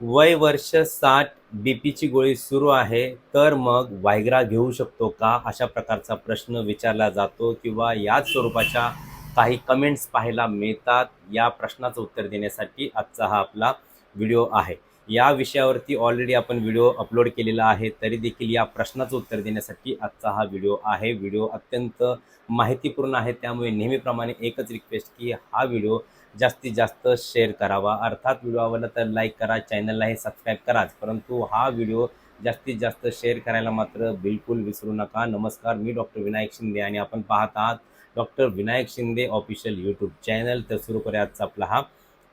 वय वर्ष साठ बीपीची गोळी सुरू आहे तर मग वायग्रा घेऊ शकतो का? अशा प्रकारचा प्रश्न विचारला जातो किंवा याच स्वरूपाच्या काही कमेंट्स पाहायला मिळतात. या प्रश्नाचं उत्तर देण्यासाठी आजचा हा आपला व्हिडिओ आहे. या विषयावरती ऑलरेडी आपण व्हिडिओ अपलोड केलेला आहे तरी देखील या प्रश्नाचं उत्तर देण्यासाठी आजचा हा व्हिडिओ आहे. व्हिडिओ अत्यंत माहितीपूर्ण आहे त्यामुळे नेहमीप्रमाणे एकच रिक्वेस्ट की हा व्हिडिओ जास्तीत जास्त शेअर करावा. अर्थात व्हिडिओ आवडला तर लाईक करा चॅनलला हे सबस्क्राईब कराच. परंतु हा व्हिडिओ जास्तीत जास्त शेअर करायला मात्र बिलकुल विसरू नका. नमस्कार मी डॉक्टर विनायक शिंदे आणि आपण पाहत आहात doctor Vinayak Shinde official YouTube channel तर सुरू करूया आजचा आपला हा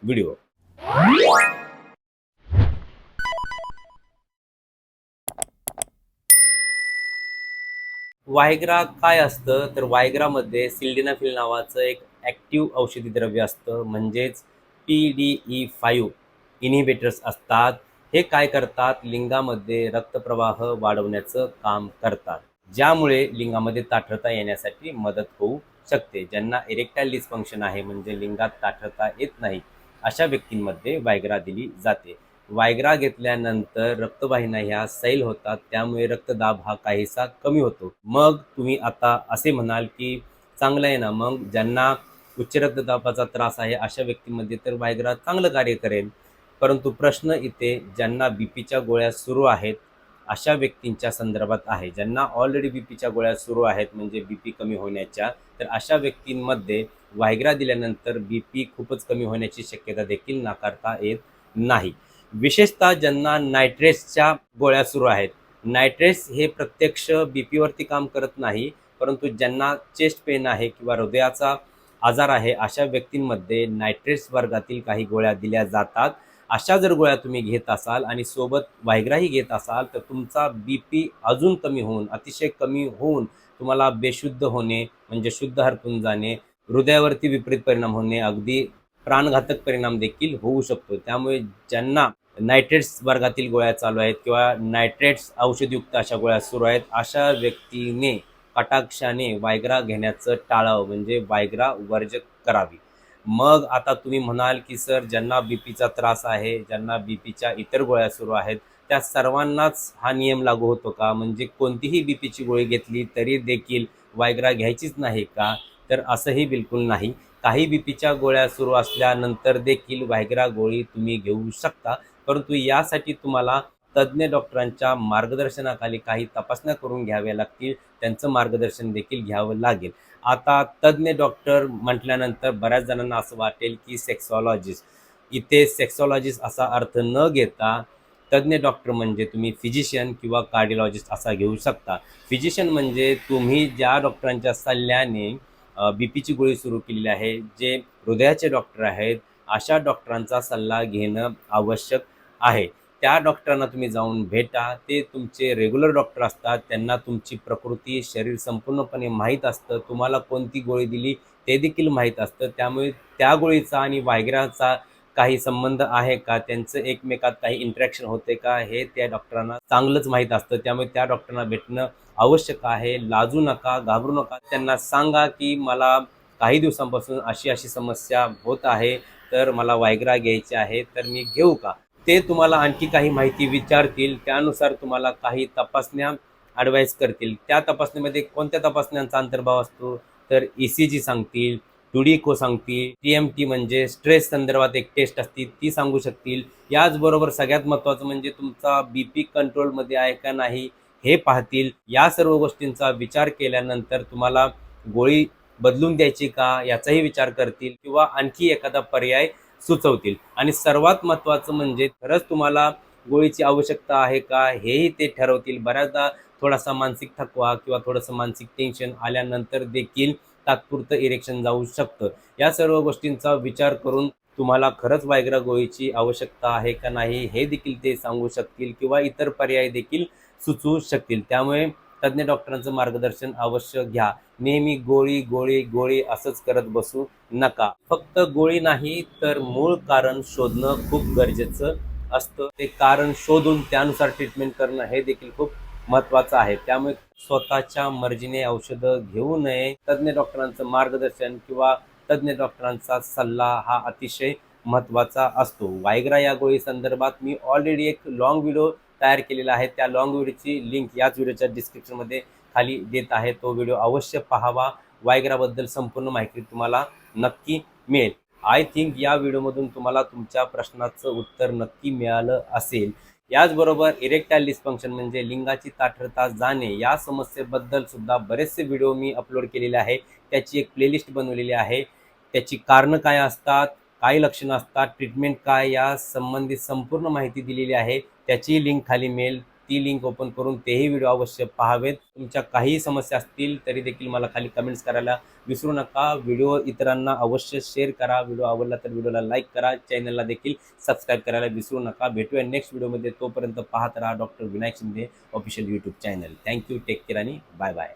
व्हिडिओ. वायग्रा काय असतं? तर वायग्रामध्ये सिल्डिनाफिल नावाचं एक ॲक्टिव्ह औषधी द्रव्य असतं. म्हणजेच P D E five inhibitors असतात. हे काय करतात? लिंगामध्ये रक्तप्रवाह वाढवण्याचं काम करतात. ज्यामुळे लिंगामध्ये ताठरता येण्यासाठी मदत होऊ शकते. ज्यांना इरेक्टाईल डिस्फंक्शन आहे म्हणजे लिंगात ताठरता येत नाही अशा व्यक्तींमध्ये वायग्रा दिली जाते. वायग्रा घेतल्यानंतर रक्तवाहिन्या ह्या सैल होतात. त्यामुळे रक्तदाब हा काहीसा कमी होतो. मग तुम्ही आता असे म्हणाल की चांगलं आहे ना? मग ज्यांना उच्च रक्तदाबाचा त्रास आहे अशा व्यक्तीमध्ये तर वायग्रा चांगलं कार्य करेल. परंतु प्रश्न इथे ज्यांना बी पीच्या गोळ्या सुरू आहेत अशा व्यक्तींच्या संदर्भात आहे. ज्यांना ऑलरेडी बी पीच्या गोळ्या सुरू आहेत म्हणजे बी पी कमी होण्याच्या तर अशा व्यक्तींमध्ये वायग्रा दिल्यानंतर बी पी खूपच कमी होण्याची शक्यता देखील नाकारता येत नाही. विशेषतः ज्यांना नायट्रेसच्या गोळ्या सुरू आहेत. नायट्रेस हे प्रत्यक्ष बी पीवरती काम करत नाही परंतु ज्यांना चेस्ट पेन आहे किंवा हृदयाचा आजार आहे अशा व्यक्तींमध्ये नायट्रेट्स वर्गातील काही गोळ्या दिल्या जातात. अशा जर गोळ्या तुम्ही घेत असाल आणि सोबत वायग्राही घेत असाल तर तुमचा बी पी अजून कमी होऊन अतिशय कमी होऊन तुम्हाला बेशुद्ध होणे म्हणजे शुद्ध हरपून जाणे हृदयावरती विपरीत परिणाम होणे अगदी प्राणघातक परिणाम देखील होऊ शकतो. त्यामुळे ज्यांना नायट्रेट्स वर्गातील गोळ्या चालू आहेत किंवा नायट्रेट्स औषधयुक्त अशा गोळ्या सुरू आहेत अशा व्यक्तीने कटाक्षाने वायग्रा घेण्याचं टाळावं म्हणजे वायग्रा वर्ज करावी. मग आता तुम्ही म्हणाल की सर ज्यांना बी पीचा त्रास आहे ज्यांना बी पीच्या इतर गोळ्या सुरू आहेत त्या सर्वांनाच हा नियम लागू होतो का? म्हणजे कोणतीही बी पीची गोळी घेतली तरी देखील वायग्रा घ्यायचीच नाही का? तर असंही बिलकुल नाही. काही बी पीच्या गोळ्या सुरू असल्यानंतर देखील वायग्रा गोळी तुम्ही घेऊ शकता परंतु यासाठी तुम्हाला तज्ज्ञ डॉक्टरांच्या मार्गदर्शनाखाली काही तपासण्या करून घ्याव्या लागतील. त्यांचं मार्गदर्शन देखील घ्यावं लागेल. आता तज्ज्ञ डॉक्टर म्हटल्यानंतर बऱ्याच जणांना असं वाटेल की सेक्सॉलॉजिस्ट. इथे सेक्सॉलॉजिस्ट असा अर्थ न घेता तज्ज्ञ डॉक्टर म्हणजे तुम्ही फिजिशियन किंवा कार्डिओलॉजिस्ट असा घेऊ शकता. फिजिशियन म्हणजे तुम्ही ज्या डॉक्टरांच्या सल्ल्याने बी पीची गोळी सुरू केलेली आहे जे हृदयाचे डॉक्टर आहेत अशा डॉक्टरांचा सल्ला घेणं आवश्यक आहे. त्या डॉक्टरांना तुम्ही जाऊन भेटा. ते तुमचे रेग्युलर डॉक्टर असतात. त्यांना तुमची प्रकृती शरीर संपूर्णपणे माहीत असतं. तुम्हाला कोणती गोळी दिली ते देखील माहीत असतं. त्यामुळे त्या गोळीचा आणि वायग्राचा काही संबंध आहे का? त्यांचं एकमेकात काही इंटरॅक्शन होते का? हे त्या डॉक्टरांना चांगलंच माहीत असतं. त्यामुळे त्या डॉक्टरांना भेटणं आवश्यक आहे. लाजू नका घाबरू नका. त्यांना सांगा की मला काही दिवसांपासून अशी अशी समस्या होत आहे. तर मला वायग्रा घ्यायची आहे. तर मी घेऊ का? ते तुम्हाला आणखी काही माहिती विचारतील त्यानुसार तुम्हाला काही तपासण्या ॲडवाईस करतील. त्या तपासणीमध्ये कोणत्या तपासण्यांचा अंतर्भाव असतो? तर ई सी जी सांगतील टुडिको सांगतील टी एम टी म्हणजे स्ट्रेस संदर्भात एक टेस्ट असते ती सांगू शकतील. याचबरोबर सगळ्यात महत्त्वाचं म्हणजे तुमचा बी पी कंट्रोलमध्ये आहे का नाही हे पाहतील. या सर्व गोष्टींचा विचार केल्यानंतर तुम्हाला गोळी बदलून द्यायची का याचाही विचार करतील किंवा आणखी एखादा पर्याय सुचवतील. आणि सर्वात महत्त्वाचं म्हणजे खरंच तुम्हाला गोळीची आवश्यकता आहे का हेही ते ठरवतील. बऱ्याचदा थोडासा मानसिक थकवा किंवा थोडंसं मानसिक टेन्शन आल्यानंतर देखील तात्पुरतं इरेक्शन जाऊ शकतं. या सर्व गोष्टींचा विचार करून तुम्हाला खरंच वायग्रा गोळीची आवश्यकता आहे का नाही हे देखील ते सांगू शकतील किंवा इतर पर्याय देखील सुचवू शकतील. त्यामुळे तज्ज्ञ डॉक्टरांचं मार्गदर्शन अवश्य घ्या. नेहमी गोळी गोळी गोळी असंच करत बसू नका. फक्त गोळी नाही तर मूळ कारण शोधणं खूप गरजेचं असतं. ते कारण शोधून त्यानुसार ट्रीटमेंट करणं हे देखील खूप महत्वाचं आहे. त्यामुळे स्वतःच्या मर्जीने औषधं घेऊ नये. तज्ज्ञ डॉक्टरांचं मार्गदर्शन किंवा तज्ज्ञ डॉक्टरांचा सल्ला हा अतिशय महत्त्वाचा असतो. वायग्रा या गोळी संदर्भात मी ऑलरेडी एक लॉंग व्हिडिओ तयार केलेला आहे. त्या लॉंग व्हिडिओची लिंक याच व्हिडिओच्या डिस्क्रिप्शनमध्ये खाली देत आहे. तो व्हिडिओ अवश्य पाहावा. वायग्राबद्दल संपूर्ण माहिती तुम्हाला नक्की मिळेल. आय थिंक या व्हिडिओमधून तुम्हाला तुमच्या प्रश्नाचं उत्तर नक्की मिळालं असेल. याचबरोबर इरेक्टाईल डिस्फंक्शन म्हणजे लिंगाची ताठरता जाणे या समस्येबद्दल सुद्धा बरेचसे व्हिडिओ मी अपलोड केलेले आहे. त्याची एक प्लेलिस्ट बनवलेली आहे. त्याची कारणं काय असतात? काय लक्षणं असतात ट्रीटमेंट काय या संबंधित संपूर्ण माहिती दिलेली आहे त्याची लिंक खाली मिळेल. ती लिंक ओपन करून तेही व्हिडिओ अवश्य पाहावेत. तुमच्या काही समस्या असतील तरी देखील मला खाली कमेंट्स करायला विसरू नका. व्हिडिओ इतरांना अवश्य शेअर करा. व्हिडिओ आवडला तर व्हिडिओला लाईक करा. चॅनलला देखील सबस्क्राईब करायला विसरू नका. भेटूया नेक्स्ट व्हिडिओमध्ये तोपर्यंत पाहत राहा doctor Vinayak Shinde official YouTube channel thank you take care आणि बाय बाय